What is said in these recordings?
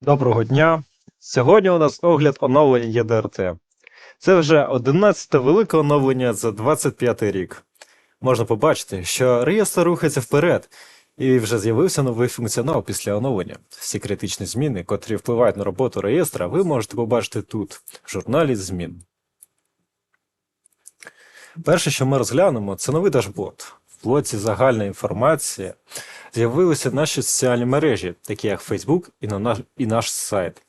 Доброго дня! Сьогодні у нас огляд оновлення ЄДРТ. Це вже 11 те велике оновлення за 25 рік. Можна побачити, що реєстр рухається вперед, і вже з'явився новий функціонал після оновлення. Всі критичні зміни, котрі впливають на роботу реєстра, ви можете побачити тут, в журналі змін. Перше, що ми розглянемо, це новий дашборд. В блоці загальна інформація з'явилися наші соціальні мережі, такі як Facebook і, на наш, і наш сайт,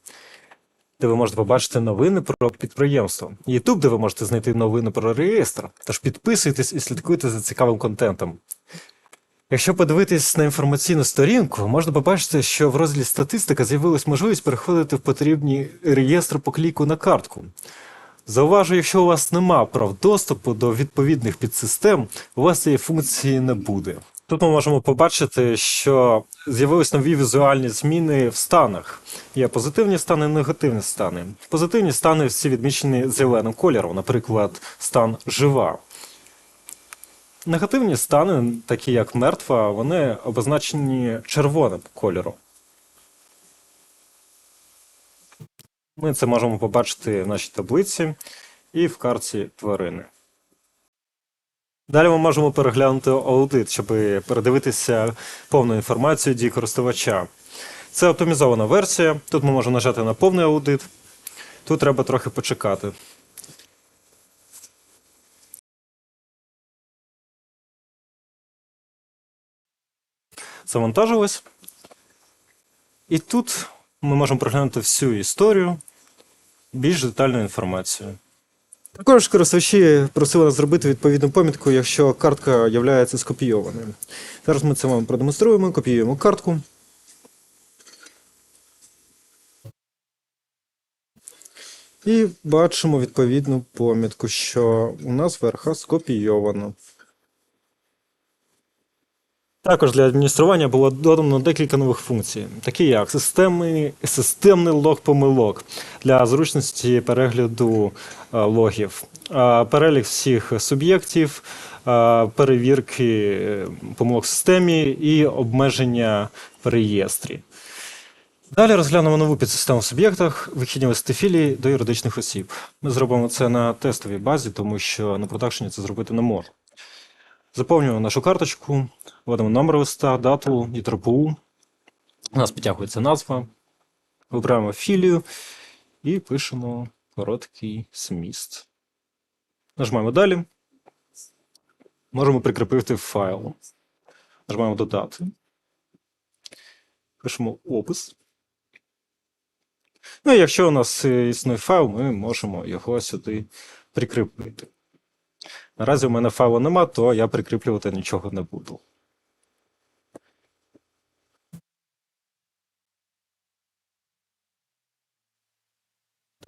де ви можете побачити новини про підприємство. YouTube, де ви можете знайти новини про реєстр. Тож підписуйтесь і слідкуйте за цікавим контентом. Якщо подивитись на інформаційну сторінку, можна побачити, що в розділі статистика з'явилась можливість переходити в потрібні реєстри по кліку на картку. Зауважу, якщо у вас нема прав доступу до відповідних підсистем, у вас цієї функції не буде. Тут ми можемо побачити, що з'явились нові візуальні зміни в станах. Є позитивні стани негативні стани. Позитивні стани всі відмічені зеленим кольором, наприклад, стан жива. Негативні стани, такі як мертва, вони обозначені червоним кольором. Ми це можемо побачити в нашій таблиці і в карті тварини. Далі ми можемо переглянути аудит, щоб передивитися повну інформацію дій користувача. Це оптимізована версія. Тут ми можемо нажати на повний аудит. Тут треба трохи почекати. Завантажилось. І тут ми можемо проглянути всю історію, більш детальну інформацію. Також користувачі просили нас зробити відповідну помітку, якщо картка є скопійованою. Зараз ми це вам продемонструємо, копіюємо картку. І бачимо відповідну помітку, що у нас верха скопійовано. Також для адміністрування було додано декілька нових функцій, такі як системний, системний лог помилок для зручності перегляду е, логів, е, перелік всіх суб'єктів, е, перевірки помилок в системі і обмеження в реєстрі. Далі розглянемо нову підсистему в суб'єктах вихідні листи філії до юридичних осіб. Ми зробимо це на тестовій базі, тому що на продакшені це зробити не можна. Заповнюємо нашу карточку, вводимо номер листа, дату і ТРПУ. У нас підтягується назва. Вибираємо філію і пишемо короткий зміст. Нажимаємо далі. Можемо прикріпити файл. Нажимаємо додати. Пишемо опис. Ну і якщо у нас е, існує файл, ми можемо його сюди прикріпити. Наразі у мене файлу нема, то я прикріплювати нічого не буду.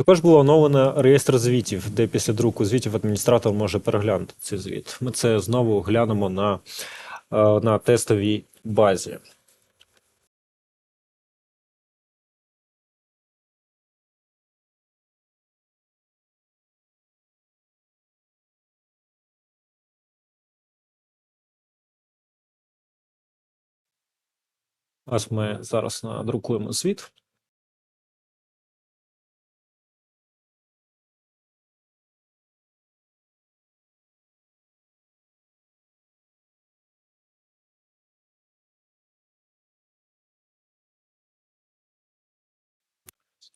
Також було оновлено реєстр звітів, де після друку звітів адміністратор може переглянути цей звіт. Ми це знову глянемо на, е, на тестовій базі. Ось ми зараз надрукуємо звіт.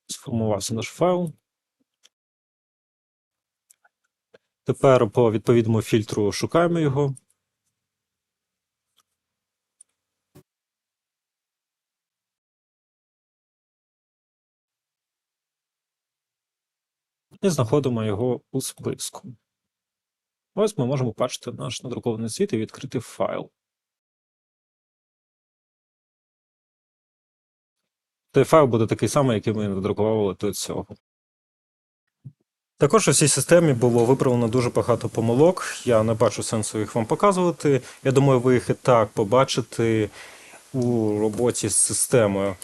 Сформувався наш файл. Тепер по відповідному фільтру шукаємо його. І знаходимо його у списку. Ось ми можемо бачити наш надрукований звіт і відкрити файл. Той файл буде такий самий, який ми надрукували до цього. Також у цій системі було виправлено дуже багато помилок. Я не бачу сенсу їх вам показувати. Я думаю, ви їх і так побачите у роботі з системою.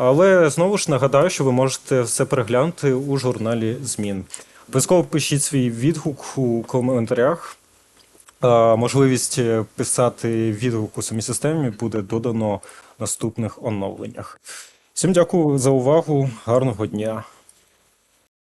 Але знову ж нагадаю, що ви можете все переглянути у журналі змін. Обов'язково пишіть свій відгук у коментарях. Можливість писати відгук у самій системі буде додано в наступних оновленнях. Всім дякую за увагу. Гарного дня.